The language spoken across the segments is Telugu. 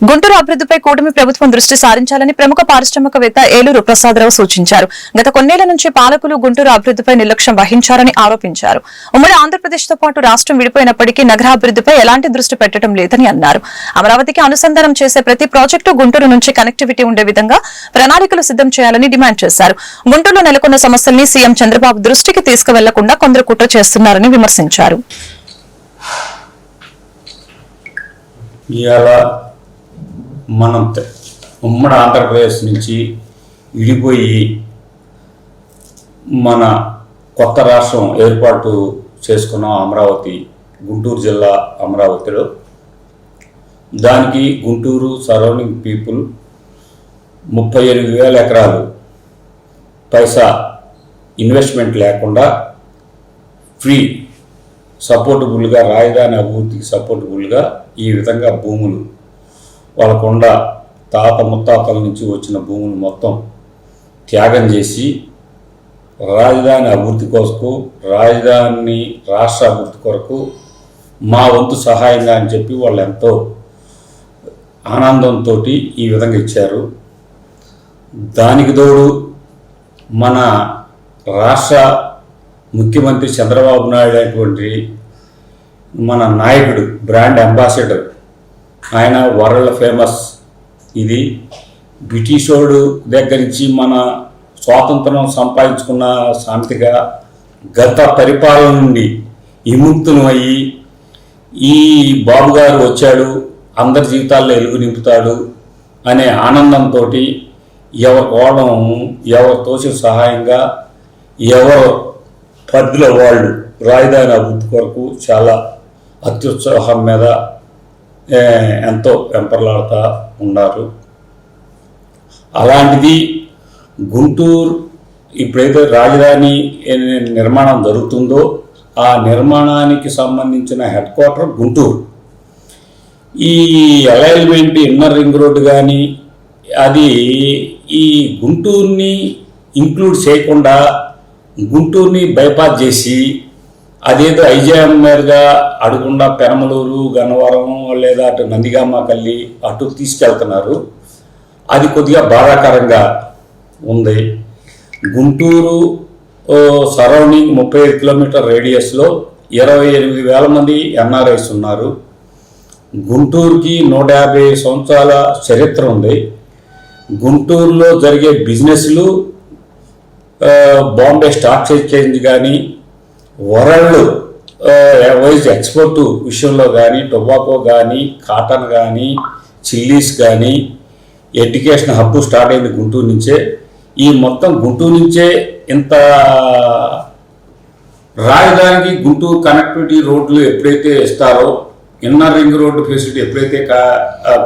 గుంటూరు అభివృద్ధిపై కూటమి ప్రభుత్వం దృష్టి సారించాలని ప్రముఖ పారిశ్రామికవేత్త ఏలూరు ప్రసాదరావు సూచించారు. గత కొన్నేళ్ళ నుంచి పాలకులు గుంటూరు అభివృద్ధిపై నిర్లక్ష్యం వహించారని ఆరోపించారు. ఉమ్మడి ఆంధ్రప్రదేశ్తో పాటు రాష్ట్రం విడిపోయినప్పటికీ నగరాభివృద్ధిపై ఎలాంటి దృష్టి పెట్టడం లేదని అన్నారు. అమరావతికి అనుసంధానం చేసే ప్రతి ప్రాజెక్టు గుంటూరు నుంచి కనెక్టివిటీ ఉండే విధంగా ప్రణాళికలు సిద్ధం చేయాలని డిమాండ్ చేశారు. గుంటూరులో నెలకొన్న సమస్యల్ని సీఎం చంద్రబాబు దృష్టికి తీసుకువెళ్ళకుండా కొందరు కుట్ర చేస్తున్నారని విమర్శించారు. మనం ఉమ్మడి ఆంధ్రప్రదేశ్ నుంచి విడిపోయి మన కొత్త రాష్ట్రం ఏర్పాటు చేసుకున్నాం అమరావతి గుంటూరు జిల్లా అమరావతిలో. దానికి గుంటూరు సరౌండింగ్ పీపుల్ ముప్పై ఎనిమిది వేల ఎకరాలు పైసా ఇన్వెస్ట్మెంట్ లేకుండా ఫ్రీ సపోర్టబుల్గా రాజధాని అభివృద్ధికి సపోర్టబుల్గా ఈ విధంగా భూములు వాళ్ళకుండా తాత ముత్తాతల నుంచి వచ్చిన భూములు మొత్తం త్యాగం చేసి రాజధాని అభివృద్ధి కొరకు రాజధాని రాష్ట్ర అభివృద్ధి కొరకు మా వంతు సహాయంగా అని చెప్పి వాళ్ళు ఎంతో ఆనందంతో ఈ విధంగా ఇచ్చారు. దానికి తోడు మన రాష్ట్ర ముఖ్యమంత్రి చంద్రబాబు నాయుడు అనేటువంటి మన నాయకుడు బ్రాండ్ అంబాసిడర్ ఆయన వరల్డ్ ఫేమస్. ఇది బ్రిటిషోడు దగ్గర నుంచి మన స్వాతంత్రం సంపాదించుకున్న శాంతిగా గత పరిపాలన నుండి విముక్తులు అయ్యి ఈ బాబు గారు వచ్చాడు అందరి జీవితాల్లో వెలుగు నింపుతాడు అనే ఆనందంతో ఎవరు కోవడం ఎవరు తోచిన సహాయంగా ఎవరు పరిధిలో వాళ్ళు రాజధాని అభివృద్ధి కొరకు చాలా అత్యుత్సాహం మీద ఎంతో వెంపర్లాడుతూ ఉన్నారు. అలాంటిది గుంటూరు ఇప్పుడైతే రాజధాని నిర్మాణం జరుగుతుందో ఆ నిర్మాణానికి సంబంధించిన హెడ్ క్వార్టర్ గుంటూరు. ఈ అలైన్మెంట్ ఇన్నర్ రింగ్ రోడ్డు కానీ అది ఈ గుంటూరుని ఇంక్లూడ్ చేయకుండా గుంటూరుని బైపాస్ చేసి అదేదో ఐజామర్గా అడగకుండా పెనమలూరు గన్నవరం లేదా అటు నందిగామకల్లి అటు తీసుకెళ్తున్నారు. అది కొద్దిగా బాధాకరంగా ఉంది. గుంటూరు సరౌండింగ్ ముప్పై ఐదు కిలోమీటర్ రేడియస్లో ఇరవై ఎనిమిది వేల మంది ఎన్ఆర్ఐస్ ఉన్నారు. గుంటూరుకి నూట యాభై సంవత్సరాల చరిత్ర ఉంది. గుంటూరులో జరిగే బిజినెస్లు బాంబే స్టాక్ ఎక్స్చేంజ్ కానీ వరల్డ్ వైజ్ ఎక్స్పోర్ట్ విషయంలో కానీ టొబాకో కానీ కాటన్ కానీ చిల్లీస్ కానీ ఎడ్యుకేషన్ హబ్ స్టార్ట్ అయింది గుంటూరు నుంచే. ఈ మొత్తం గుంటూరు నుంచే ఇంత రాజధానికి గుంటూరు కనెక్టివిటీ రోడ్లు ఎప్పుడైతే ఇస్తారో ఇన్నర్ రింగ్ రోడ్డు ఫెసిలిటీ ఎప్పుడైతే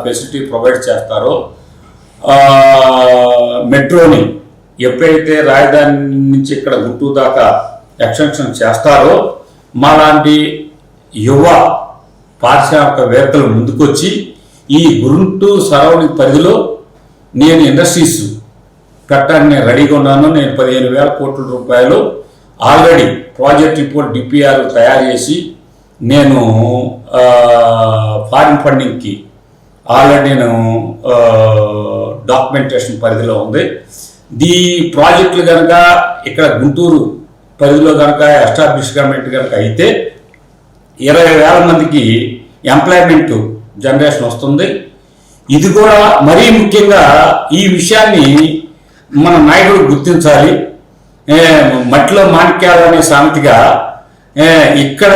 ఫెసిలిటీ ప్రొవైడ్ చేస్తారో మెట్రోని ఎప్పుడైతే రాజధాని నుంచి ఇక్కడ గుంటూరు దాకా ఎక్స్టెన్షన్ చేస్తారో మాలాంటి యువ పారిశ్రామికవేత్తలు ముందుకొచ్చి ఈ గుంటూరు సరౌండింగ్ పరిధిలో నేను ఇండస్ట్రీస్ పెట్టడానికి నేను రెడీగా ఉన్నాను. నేను పదిహేను వేల కోట్ల రూపాయలు ఆల్రెడీ ప్రాజెక్ట్ రిపోర్ట్ డిపిఆర్ తయారు చేసి నేను ఫారిన్ ఫండింగ్కి ఆల్రెడీ నేను డాక్యుమెంటేషన్ పరిధిలో ఉంది. దీ ప్రాజెక్టులు కనుక ఇక్కడ గుంటూరు పరిధిలో కనుక ఎస్టాబ్లిష్మెంట్ కనుక అయితే ఇరవై వేల మందికి ఎంప్లాయ్మెంట్ జనరేషన్ వస్తుంది. ఇది కూడా మరీ ముఖ్యంగా ఈ విషయాన్ని మన నాయకుడు గుర్తించాలి. మట్టిలో మాణిక్యాలు అనే సామెతగా ఇక్కడ